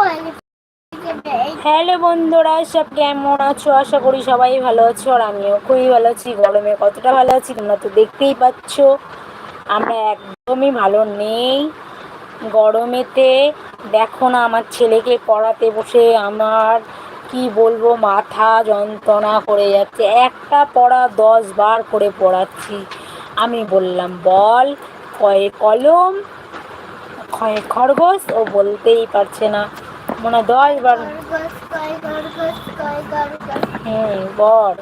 হয়ে হ্যালো বন্ধুরা, সব কেমন আছো? আশা করি সবাই ভালো আছো আর আমিও খুবই ভালো আছি। গরমে কতটা ভালো আছি তোমরা তো দেখতেই পাচ্ছ। আমরা একদমই ভালো নেই। গরমেতে দেখো না আমার ছেলেকে পড়াতে বসে আমার, কি বলব, মাথা যন্ত্রণা করে যাচ্ছে। একটা পড়া দশ বার করে পড়াচ্ছি। আমি বললাম, বল, কয়ে কলম খরগোশ ও বলতেই পারছে না। মনে হয় দশ বার হুম বর।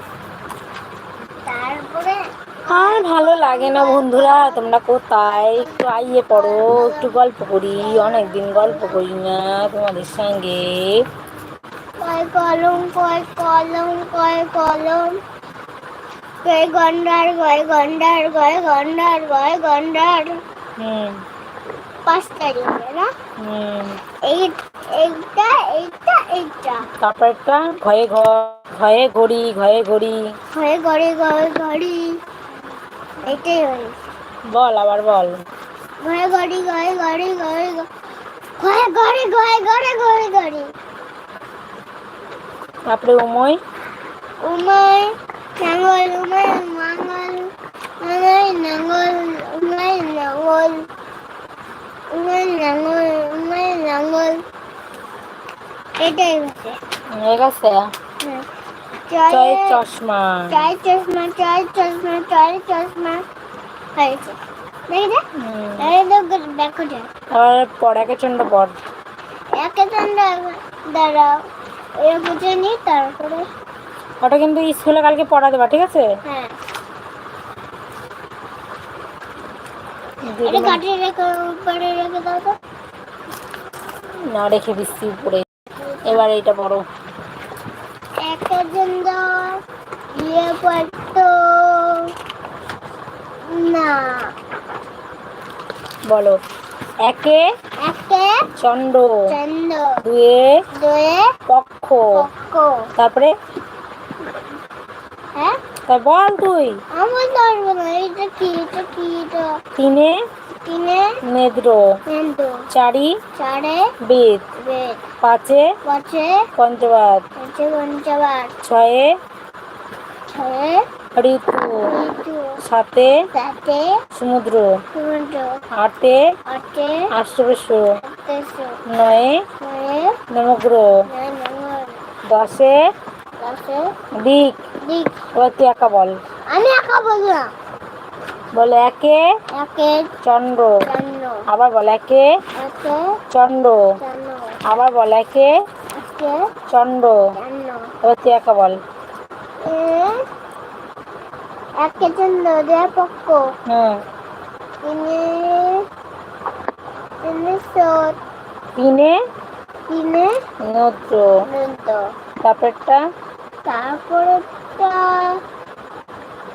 আর ভালো লাগে না বন্ধুরা, তোমরা কোথায়? একটু আইয়ে পড়ো, একটু গল্প করি, অনেকদিন গল্প করি না তোমাদের সঙ্গে। কয় কলম কয় কলম কয় কলম কয় গন্ডার কয় গন্ডার কয় গন্ডার কয় গন্ডার হুম। না এই এইটা এইটা ঘয়ে ঘর ঘয়ে ঘড়ি ঘয়ে ঘড়ি। ঘরে ঘড়ি এটাই বল আবার বল। ঘরে ঘড়ি ঘড়ি ঘরে ঘরে ঘরে ঘরে ঘরে তারপরে উময় উমাই নাঙ্গল উমাই নাঙ্গল উমাই নাঙ্গল উমাই নাঙ্গল। এটাই জয়ের চশমা। চশমা চশমা চশমা। হয়েছে দেখি পড়াকে চন্ড একে চন্ডা দাঁড়াও। এর বুঝে নি তারপরে ওটা কিন্তু স্কুলে কালকে পড়া দেবা ঠিক আছে? হ্যাঁ। এটা কাটিয়ে রেখে উপরে রেখে দাও তো। না রেখে দিচ্ছি উপরে। এবার এইটা পড়ো একে চন্ডা ইয়ে পড়তো না। বলো। একে একে চন্ড। চন্ড। দুয়ে দুয়ে পক্ষ। পক্ষ। তারপরে হ্যাঁ? তা বল তুই। আমার ধরবো না এটা কি এটা কি এটা তিনে? তিনে? নেদ্র। নেন্দু চারি? চারে? বেদ। বেদ। পাঁচে? পাঁচে? পঞ্চবাদ। পাঁচে পঞ্চবার ছয়ে? ছয়ে? ঋতু। ঋতু। সাতে? সাতে? সমুদ্র। সমুদ্র। আটে? আটে? আষ্টবেশ নয়ে? নয়ে? নঙ্গল দশে? দশে? দিক তুই একা বল। আমি একা বললাম বলে একে একে চন্দ্র। আবার বল একে একে চন্দ্র। আবার বল একে একে চন্দ্র। এবার তুই একা বল। একে চন্দ্র দেয় পক্ষ। হুম। তিনি তিনি সত তিনে তিনে নদ্র। তারপরটা তারপরে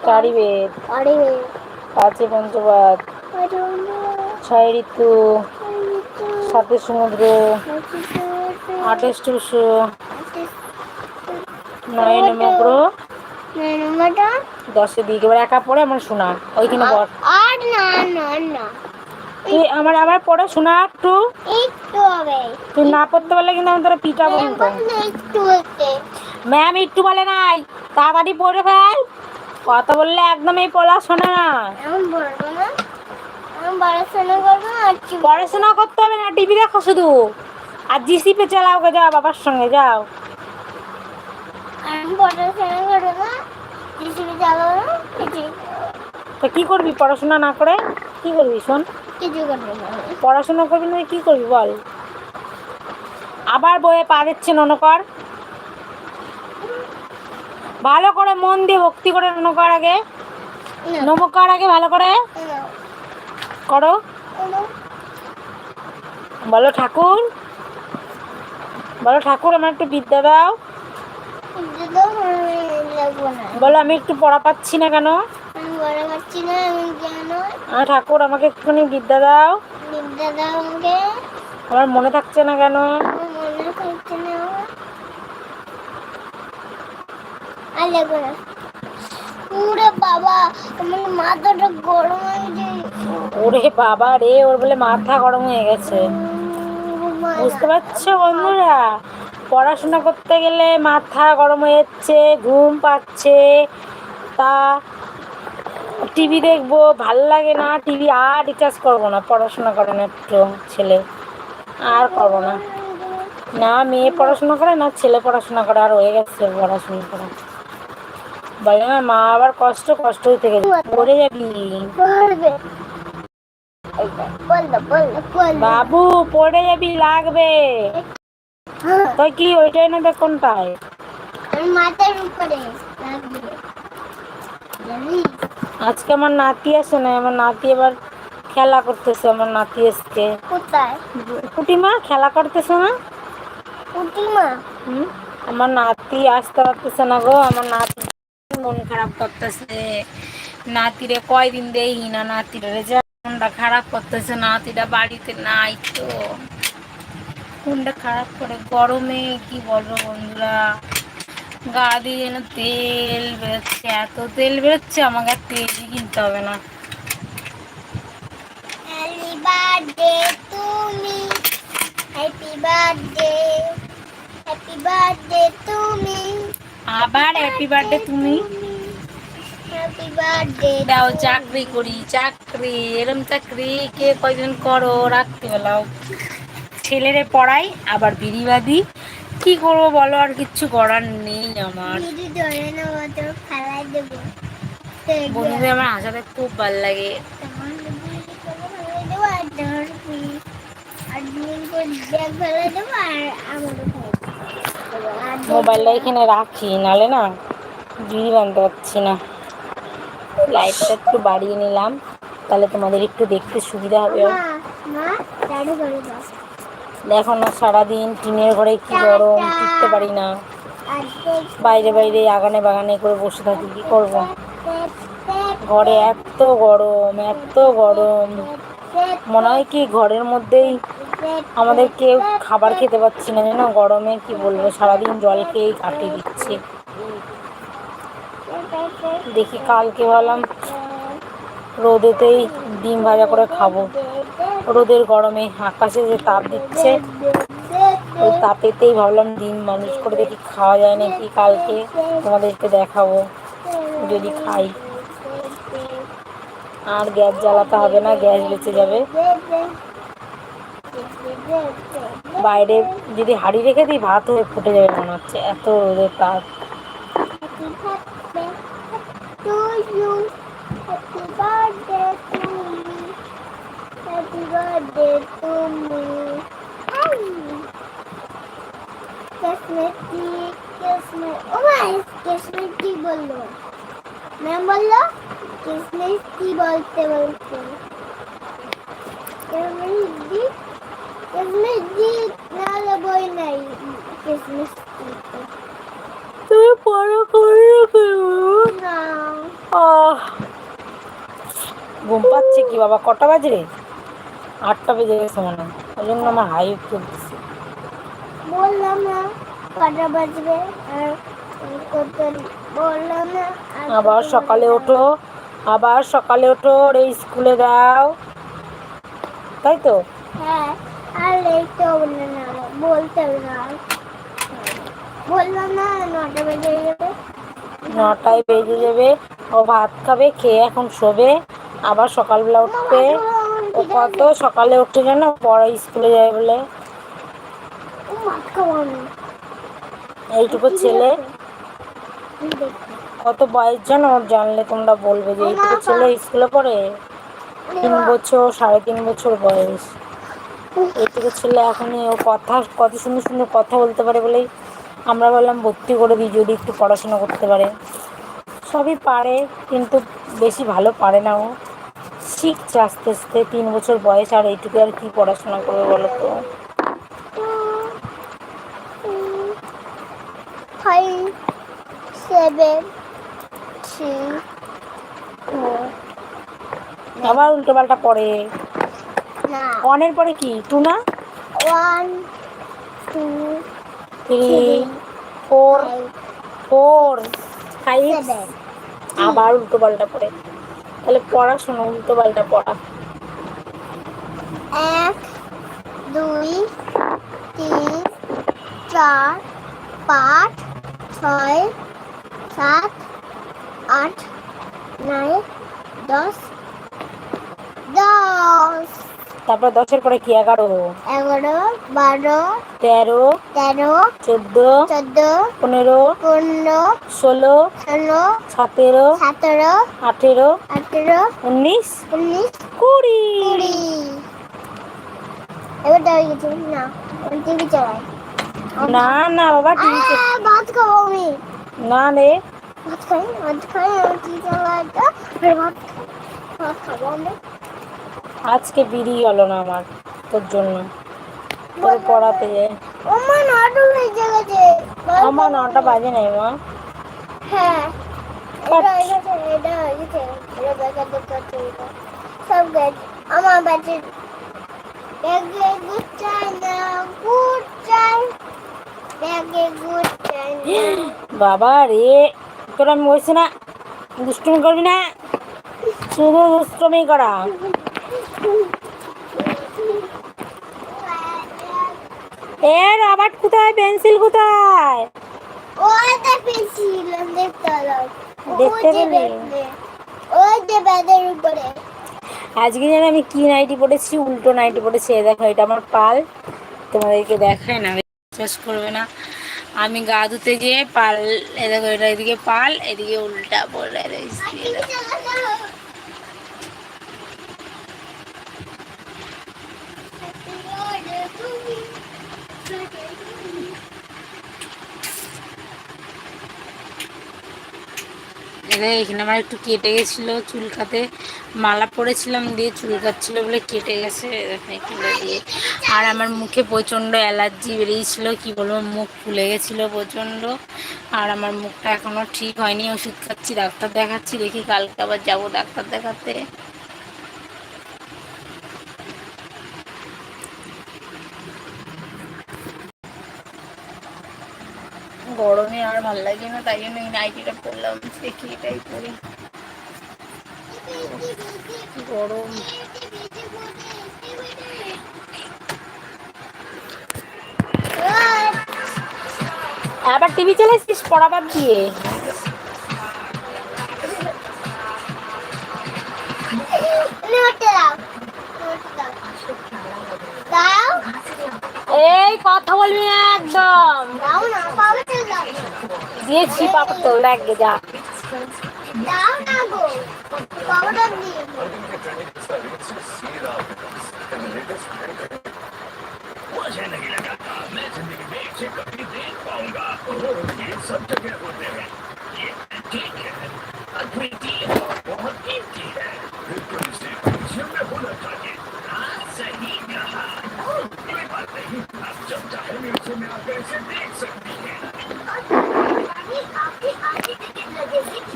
চারি বেদ আরে পাঁচে পঞ্চবাদ ছয় ঋতু সাতে সমুদ্র আটে স্টুস নয় নম্বরটা দশে দিক এবার একা পড়ে আমার শোনা ওইখানে বল। আর না না না। তুই আমার আবার পড়ে শোনা একটু। একটু হবে। তুই না পড়তে পারলে কিন্তু আমি তোরা পিটাবো কিন্তু একটু ম্যাম একটু বলে নাই। তাড়াতাড়ি পড়ে ফেল। কথা বললে একদম এই পড়া শোনে না। পড়াশোনা করতে হবে না টিভি দেখো শুধু। আর জিসিপে চালাও গে যাও বাবার সঙ্গে যাও। তো কি করবি পড়াশোনা না করে? কি করবি শোন। পড়াশোনা করবি না কি করবি বল? আবার বইয়ে পা দিচ্ছে ননকর। ভালো করে মন দিয়ে ভক্তি করে ননকর আগে। নমকার আগে ভালো করে করো। বলো ঠাকুর। বলো ঠাকুর আমার একটু বিদ্যা দাও। বলো আমি একটু পড়া পাচ্ছি না কেন? ঠাকুর আমাকে একটুখানি বিদ্যা দাও। বিদ্যা দাও আমাকে। আমার মনে থাকছে না কেন আমার মনে থাকছে না না। উরে বাবা মাথাটা গরম হয়ে যায় ওরে বাবা রে, ওর বলে মাথা গরম হয়ে গেছে। বুঝতে পারছ বন্ধুরা? পড়াশোনা করতে গেলে মাথা গরম হয়ে যাচ্ছে, ঘুম পাচ্ছে। তা টিভি দেখব, ভালো লাগে না টিভি, আর রিচার্জ করব না। পড়াশোনা করে না একটু ছেলে, আর করব না। না, মেয়ে পড়াশোনা করে না, ছেলে পড়াশোনা করে, আর হয়ে গেছে পড়াশোনা করা। বলে না মা আবার কষ্ট কষ্টই থেকে পড়ে যাবি। বাবু পড়ে যাবি লাগবে। হ্যাঁ, তুই কি ওইটাই নেবে কোনটায়? মাথার উপরে আজকে আমার নাতি আসে না আমার নাতি এবার খেলা করতেছে আমার নাতি কোথায়? কুটিমা খেলা করতেছে না? হুম? আমার নাতি আসতে পারতেছে না গো আমার নাতি মন খারাপ করতেছে। নাতিরে কয়দিন দেই না, নাতিরে মনটা খারাপ করতেছে নাতিটা বাড়িতে নাই তো। মনটা খারাপ করে গরমে কি বলব বন্ধুরা? গা দিয়ে যেন তেল বেরোচ্ছে, এত তেল বেরোচ্ছে, আমাকে আর তেলই কিনতে হবে না। বার্থডে হ্যাপি বার্থডে তুমি আবার হ্যাপি বার্থডে তুমি? হ্যাপি বার্থডে দাও চাকরি করি চাকরি এরম চাকরি কে কয়জন করো রাখতে রাত্রিবেলাও। ছেলেরে পড়াই আবার বিড়িবাদি কি করব বলো আর কিচ্ছু করার নেই আমার। বন্ধুদের আমার হাসাতে খুব ভালো লাগে। মোবাইলটা এখানে রাখি নালে না বিড়ি বানতে পারছি না। লাইটটা একটু বাড়িয়ে নিলাম তাহলে তোমাদের একটু দেখতে সুবিধা হবে। দেখো না সারাদিন টিনের ঘরে কি গরম টিকতে পারি না। বাইরে বাইরে আগানে বাগানে করে বসে থাকি কি করব? ঘরে এত গরম এত গরম। মনে হয় কি ঘরের মধ্যেই আমাদের কেউ খাবার খেতে পাচ্ছি না, জানো? গরমে কি বলব? সারাদিন জল খেয়েই কাটিয়ে দিচ্ছে। দেখি, কালকে ভাবলাম রোদেতেই ডিম ভাজা করে খাব। রোদের গরমে আকাশে যে তাপ দিচ্ছে, ওই তাপেতেই ভাবলাম ডিম মানুষ করে দেখি খাওয়া যায় নাকি কালকে। তোমাদেরকে দেখাবো, যদি খাই। আর গ্যাস জ্বালাতে হবে না, গ্যাস বেঁচে যাবে। বাইরে যদি হাড়ি রেখে দিই ভাত হয়ে ফুটে যাবে মনে হচ্ছে এত রোদের তাপ কি বলতে বলতে দিদি তুমি পড়া করে। ঘুম পাচ্ছে কি বাবা কটা বাজে আটটা বেজে গেছে মনে ওই জন্য আমার হাই তুলতেছে বললাম না কটা বাজবে বললাম না আবার সকালে ওঠো আবার সকালে ওঠো ওরে স্কুলে দাও তাই তো? হ্যাঁ। লিখতে হবে না বলতে হবে না। না নটা বেজে যাবে। নটায় বেজে যাবে ও ভাত খাবে খেয়ে এখন শোবে আবার সকালবেলা উঠবে। ও কত সকালে উঠে জানো বড় স্কুলে যায় বলে। এইটুকু ছেলে। কত বয়স জানো ওর জানলে তোমরা বলবে যে এইটুকু ছেলে স্কুলে পড়ে? তিন বছর সাড়ে তিন বছর বয়স। এইটুকু ছেলে এখনই ও কথা কত সুন্দর সুন্দর কথা বলতে পারে বলেই আমরা বললাম ভর্তি করে দিই যদি একটু পড়াশোনা করতে পারে। সবই পারে কিন্তু বেশি ভালো পারে না ও। শিখছে আস্তে আস্তে তিন বছর বয়স আর এইটুকু আর কি পড়াশোনা করবে বলো তো আবার উল্টো পাল্টা পড়ে। না অনের পরে কি? টু না? One two three four four five আবার উল্টো পাল্টা পড়ে। তাহলে পড়াশোনা উল্টো পাল্টা পড়া। এক দুই তিন চার পাঁচ ছয় সাত আট নয় দশ দশ। তারপর দশের পরে কি? এগারো। এগারো বারো তেরো তেরো চোদ্দ চোদ্দ পনেরো পনেরো ষোলো ষোলো সতেরো সতেরো আঠেরো আঠেরো উনিশ উনিশ কুড়ি। কুড়ি। এবার দাঁড়িয়ে গেছি না টিভি চালাই। না না বাবা টিভি ভাত খাব আমি। না রে। ভাত খাই ভাত খাই টিভি চালাইটা ফের ভাত ভাত খাব আমি। আজকে বিড়ি হলো না আমার তোর জন্য। তোর পড়াতে যায় ওমা নটা বেজে গেছে। আমার নটা বাজে নাই মা। হ্যাঁ। এটা গেছে এটা এটা এটা। সব গেছে। আমার ব্যাটে ব্যাগে গুড চাই না গুড চাই ব্যাগে গুড চাই বাবা রে তোর আমি বলছি না দুষ্টুমি করবি না। শুধু দুষ্টুমি করা। এ রাবার কোথায়? পেন্সিল কোথায়? ওইটা পেয়েছিলাম দেখতে দেখতে ওই যে পেলি? ব্যাগে ওই যে ব্যাগের উপরে। আজকে যেন আমি কি নাইটি পড়েছি উল্টো নাইটি পড়েছি এ দেখো এটা আমার পাল। তোমাদেরকে দেখায় না বিশ্বাস করবে না। আমি গা ধুতে গিয়ে পাল এ দেখো এটা এদিকে পাল এদিকে উল্টা পড়ে রয়েছি এ দেখো। এদের এখানে আমার একটু কেটে গেছিল চুলকাতে। মালা পরেছিলাম দিয়ে চুলকাচ্ছিল বলে কেটে গেছে দিয়ে। আর আমার মুখে প্রচণ্ড অ্যালার্জি বেরিয়েছিল, কি বলব, মুখ ফুলে গেছিল প্রচণ্ড। আর আমার মুখটা এখনও ঠিক হয়নি, ওষুধ খাচ্ছি, ডাক্তার দেখাচ্ছি, দেখি কালকে আবার যাব ডাক্তার দেখাতে। গরমে আর ভালো লাগে না, তাই জন্য এই নাইটিটা পরলাম, দেখি এটাই পরি। গরম। আবার টিভি চালাইছিস? পড়াবার দিয়ে। দাও। এই কথা বলবি না একদম। দাও না কবে থেকে দাও দিয়েছি পাপড় তোল দেখ গে যা। দাও না গো কবে দিয়ে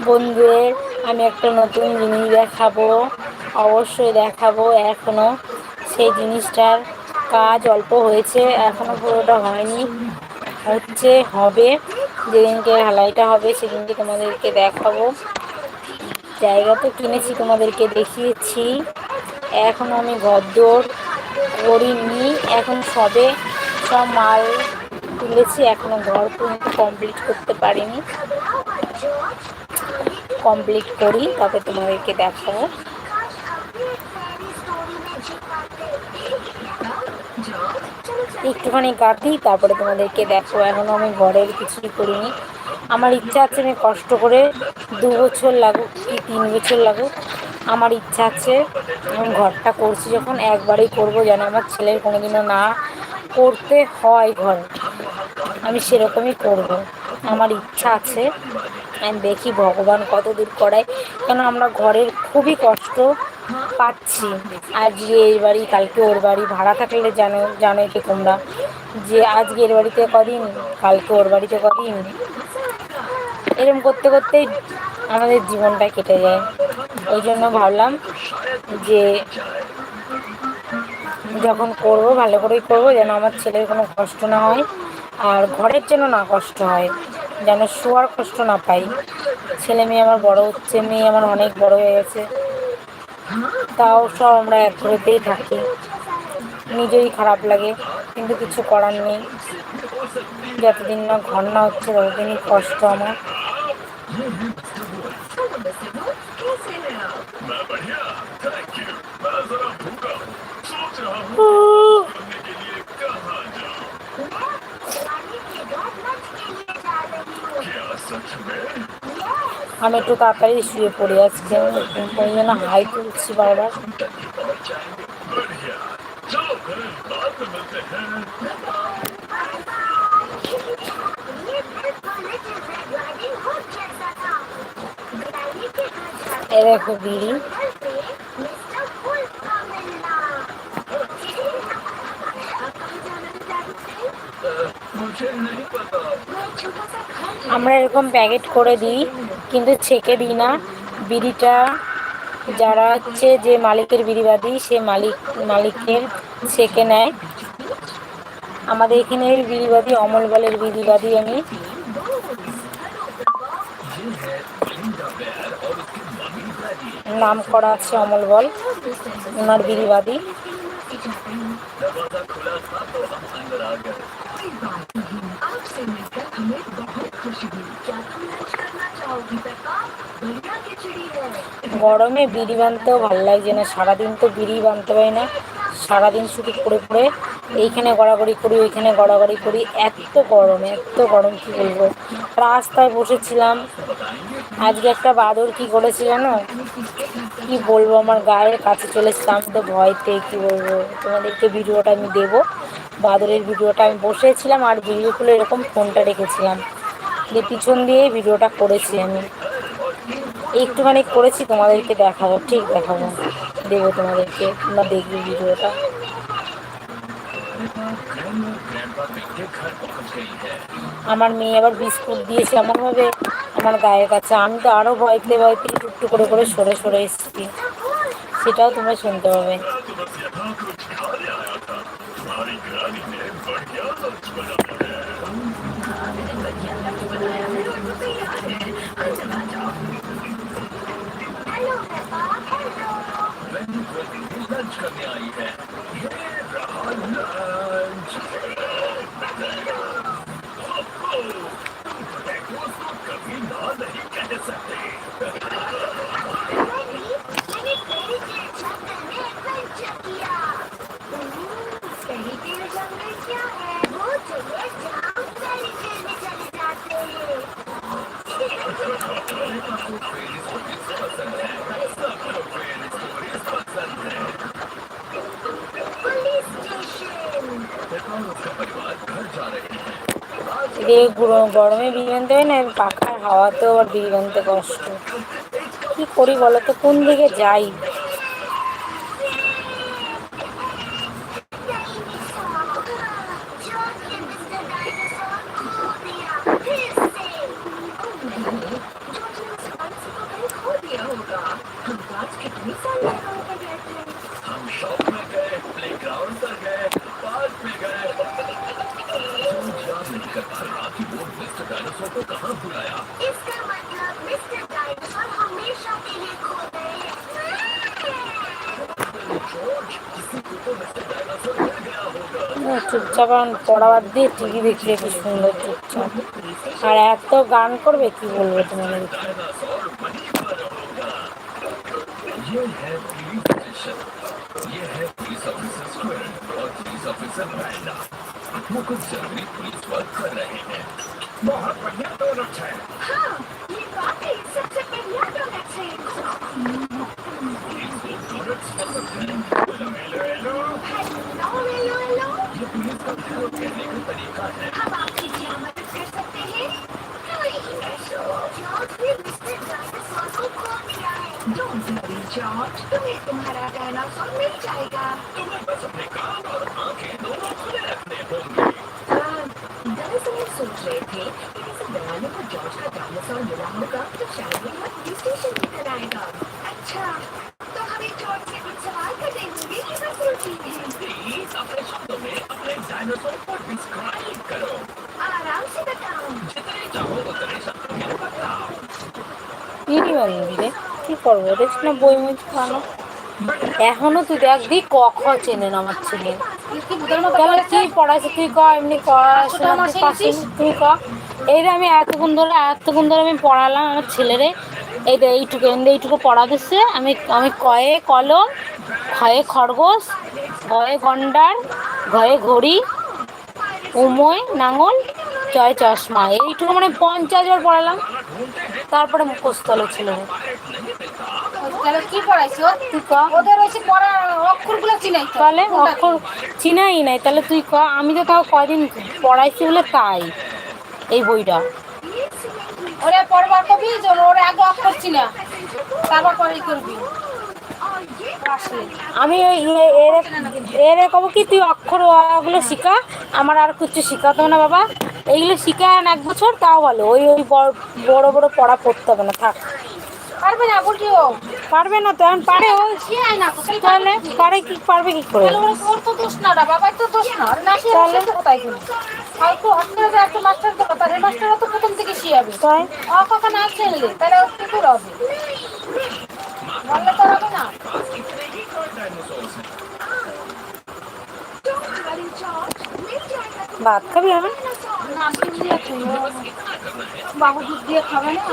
বন্ধুদের, আমি একটা নতুন জিনিস দেখাবো অবশ্যই দেখাবো এখনও। সেই জিনিসটার কাজ অল্প হয়েছে, এখনও পুরোটা হয়নি। হচ্ছে হবে, যেদিনকে হালাইটা হবে সেদিনকে তোমাদেরকে দেখাবো। জায়গা তো কিনেছি, তোমাদেরকে দেখিয়েছি। এখনও আমি ঘরদোর করিনি, এখন সবে সব মাল তুলেছি, এখনও ঘর পর্যন্ত কমপ্লিট করতে পারিনি। কমপ্লিট করি তবে তোমাদেরকে দেখাবো। একটুখানি কাটি, তারপরে তোমাদেরকে দেখো, এখনও আমি ঘরের কিছুই করিনি। আমার ইচ্ছা আছে আমি কষ্ট করে দু বছর লাগুক, কি তিন বছর লাগুক, আমার ইচ্ছা আছে আমি ঘরটা করছি, যখন একবারেই করব যেন আমার ছেলের কোনোদিনও না করতে হয় ঘর, আমি সেরকমই করব। আমার ইচ্ছা আছে দেখি ভগবান কত দূর করায়। কেন আমরা ঘরের খুবই কষ্ট পাচ্ছি। আজকে এই বাড়ি, কালকে ওর বাড়ি ভাড়া থাকলে জানো, জানোই কি তোমরা যে আজকে এর বাড়িতে কদিন, কালকে ওর বাড়িতে কদিন। এরকম করতে করতেই আমাদের জীবনটা কেটে যায়। ওই জন্য ভাবলাম যে যখন করব, ভালো করেই করব, যেন আমার ছেলের কোনো কষ্ট না হয় আর ঘরের জন্য না কষ্ট হয়। যেন শোয়ার কষ্ট না পাই। ছেলে মেয়ে আমার বড় হচ্ছে, মেয়ে আমার অনেক বড় হয়ে গেছে। তাও সব আমরা এক ঘরেতেই থাকি। নিজেই খারাপ লাগে, কিন্তু কিছু করার নেই। যতদিন না ঘর না হচ্ছে, ততদিনই কষ্ট আমার। আমি একটু তাড়াতাড়ি শুয়ে পড়ে আজকে। ওই জন্য হাই তুলছি বারবার। দেখো আমরা এরকম প্যাকেট করে দিই। কিন্তু ছেঁকে দিই না বিড়িটা যারা হচ্ছে যে মালিকের বিড়িবাদি সে মালিক মালিকের ছেঁকে নেয় আমাদের এখানের বিড়িবাদি অমল বলের বিড়িবাদি আমি নাম করা আছে অমল বল ওনার বিড়িবাদি आपसे मिलकर हमें बहुत खुशी हुई क्या तुम लंच গরমে বিড়ি বানতেও ভালো লাগছে না, সারাদিন তো বিড়ি বানতে পারি না, সারাদিন শুধু পড়ে পড়ে, এইখানে গড়াগড়ি করি, ওইখানে গড়াগড়ি করি, এত গরম এত গরম, কী বলব? রাস্তায় বসেছিলাম, আজকে একটা বাদর কি করেছে জানো? কি বলব, আমার গায়ের কাছে চলে এসেছে, আমি তো ভয়তে, কি বলব? তোমাদেরকে ভিডিওটা আমি দেবো বাদরের ভিডিওটা আমি বসেছিলাম আর ভিডিও খুলে এরকম ফোনটা রেখেছিলাম। দিয়ে পিছন দিয়ে ভিডিওটা করেছি আমি। একটুখানি করেছি, তোমাদেরকে দেখাবো, ঠিক দেখাবো। দেবো তোমাদেরকে, তোমরা দেখবে ভিডিওটা। আমার মেয়ে আবার বিস্কুট দিয়েছে এমনভাবে আমার গায়ের কাছে। আমি তো আরও ভয়তে ভয়তে একটু করে করে সরে সরে এসেছি। সেটাও তোমরা শুনতে পাবে। 都没有一天。এদিকে গুঁড়ো- গরমে বিড়ি বানতে হয় না পাখার হাওয়াতেও আবার বিড়ি বানতে কষ্ট কী করি বলো তো কোন দিকে যাই चौथे मिस्टर डायनासोर চুপচাপ এখন পড়া বাদ দিয়ে টিভি দেখছে কি সুন্দর চুপচাপ আর এত গান করবে কি বলবো তোমাদেরকে डायनासोर वहीं पर होगा ये है पुलिस स्टेशन ये है पुलिस ऑफिसर स्क्वायर और पुलिस ऑफिसर रैंडा वो कुछ जरूरी पुलिस वर्क कर रहे हैं बहुत बढ़िया डोनट है हाँ ये वाकई सबसे बढ़िया डोनट है করব? দেখছি না বই মুই খানো এখনও তুই দেখবি ক খ চেনে না আমার ছেলে। কি পড়াইছে তুই ক এমনি তুই তুই ক। এই যে আমি এতক্ষণ ধরে এতক্ষণ ধরে আমি পড়ালাম আমার ছেলেরে। এই যে এইটুকু এমনি এইটুকু পড়া দিচ্ছে। আমি আমি কয়ে কলম খয়ে খরগোশ ঘয়ে গন্ডার ঘয়ে ঘড়ি উময় নাঙল জয় চশমা। এইটুকু মানে পঞ্চাশ বার পড়ালাম। তারপরে মুখস্থ হলো ছেলেরে। তাহলে কি পড়াইছি? তুই ক। ওদের হচ্ছে পড়া অক্ষরগুলো চিনাই তাহলে অক্ষর চিনাই নাই। তাহলে তুই ক। আমি তো তাও কদিন পড়াইছি বলে তাই এই বইটা। ওরে পড়বার কবি যে ওরে আগে অক্ষর চিনা। তারপর পরে করবি। আমি এর কব কি তুই অক্ষর ওগুলো শিখা। আমার আর কিছু শিখাতে না বাবা। এইগুলো শিখা আন এক বছর তাও ভালো। ওই ওই বড় বড় পড়া পড়তে হবে না থাক। পারবে না পারবে না তো এখন পারে ও। তাহলে পারে কি পারবে কি করে? তাহলে ওরা তো দোষ না রা বাবার তো দোষ না। না সে কোথায় গেল হয়তো হসপিটালে যে একটা মাস্টার তো কথা তো প্রথম থেকে শিয়াবে। তাই? অ কাকা না খেললে তাহলে ও কি করে হবে? বললে তো হবে না। ভাত খাবি খেলো বাবু দুধ দিয়ে খাবে না?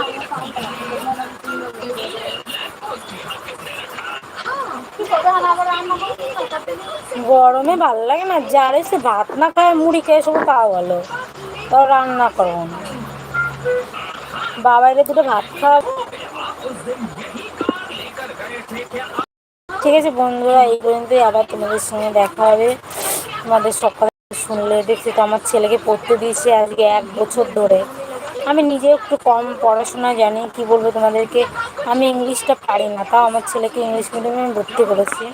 গরমে ভালো লাগে না, যার এসে ভাত না খায়, মুড়ি খেয়ে সব তাও ভালো। তাও রান্না করব না। বাবাইরে দুটো ভাত খাওয়াবো। ঠিক আছে বন্ধুরা, এই পর্যন্তই আবার তোমাদের সঙ্গে দেখা হবে। তোমাদের সকালে শুনলে দেখছি তো আমার ছেলেকে পড়তে দিয়েছি আজকে এক বছর ধরে। আমি নিজে একটু কম পড়াশোনা জানি, কি বলব তোমাদেরকে? আমি ইংলিশটা পারি না, তাও আমার ছেলেকে ইংলিশ মিডিয়ামে আমি ভর্তি করেছি।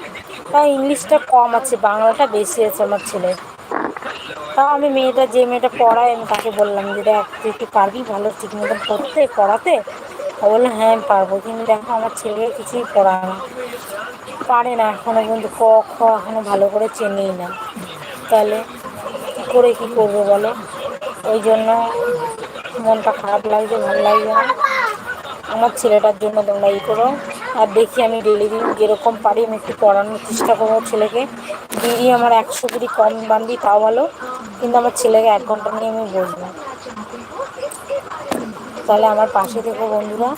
তাও ইংলিশটা কম আছে, বাংলাটা বেশি আছে আমার ছেলের তাও আমি মেয়েটা, যে মেয়েটা পড়ায়, আমি তাকে বললাম যে, দেখ, তুই একটু পারবি ভালো ঠিক মতন পড়তে, পড়াতে? বলল হ্যাঁ আমি পারব। কিন্তু দেখো, আমার ছেলেকে কিছুই পড়ায় না। পারে না এখনও কিন্তু ক, খ এখনও ভালো করে চেনেই না। তাহলে করে কী করব বলো? ওই জন্য মনটা খারাপ লাগছে, ভালো লাগছে না। আমার ছেলেটার জন্য তোমরা ই করো। আর দেখি আমি ডেলি দিন যেরকম পারি, আমি একটু পড়ানোর চেষ্টা করব ছেলেকে। দিদি আমার একশো কুড়ি কম বান্ধি তাও ভালো। কিন্তু আমার ছেলেকে এক ঘণ্টা নিয়ে আমি বসবো। তাহলে আমার পাশে থেকো বন্ধুরা।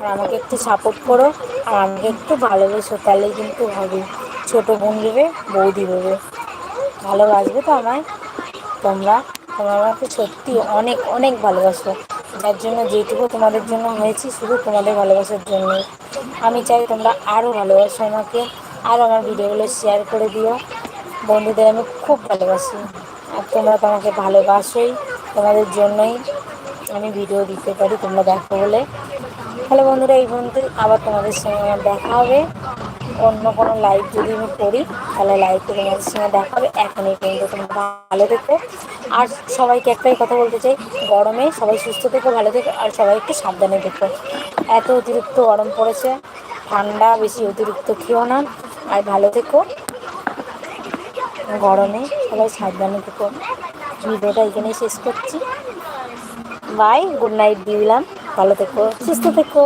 আর আমাকে একটু সাপোর্ট করো। আর আমাকে একটু ভালোবেসো তাহলে কিন্তু হবে। ছোটো বোন দেবে বৌদি দেবে ভালোবাসবে তো আমায়। তোমরা তোমরা আমাকে সত্যি অনেক অনেক ভালোবাসো। যার জন্য যেটুকু তোমাদের জন্য হয়েছি, শুধু তোমাদের ভালোবাসার জন্য আমি চাই তোমরা আরও ভালোবাসো আমাকে, আর আমার ভিডিওগুলো শেয়ার করে দিও। বন্ধুদের আমি খুব ভালোবাসি। আর তোমরা তো আমাকে ভালোবাসোই, তোমাদের জন্যই আমি ভিডিও দিতে পারি তোমরা দেখো বলে। তাহলে বন্ধুরা, এই পর্যন্ত আবার তোমাদের সঙ্গে আমার দেখা হবে। অন্য কোনো লাইভ যদি আমি করি, তাহলে লাইভে তোমাদের সঙ্গে দেখা হবে। এখন এই পর্যন্ত তোমরা ভালো থেকো। আর সবাইকে একটাই কথা বলতে চাই, গরমে সবাই সুস্থ থেকো, ভালো থেকো, আর সবাই একটু সাবধানে থেকো। এত অতিরিক্ত গরম পড়েছে, ঠান্ডা, বেশি অতিরিক্ত খেও না, আর ভালো থেকো। গরমে সবাই সাবধানে থেকো। ভিডিওটা এখানেই শেষ করছি। বাই গুড নাইট দিলাম। ভালো থেকো, সুস্থ থেকো।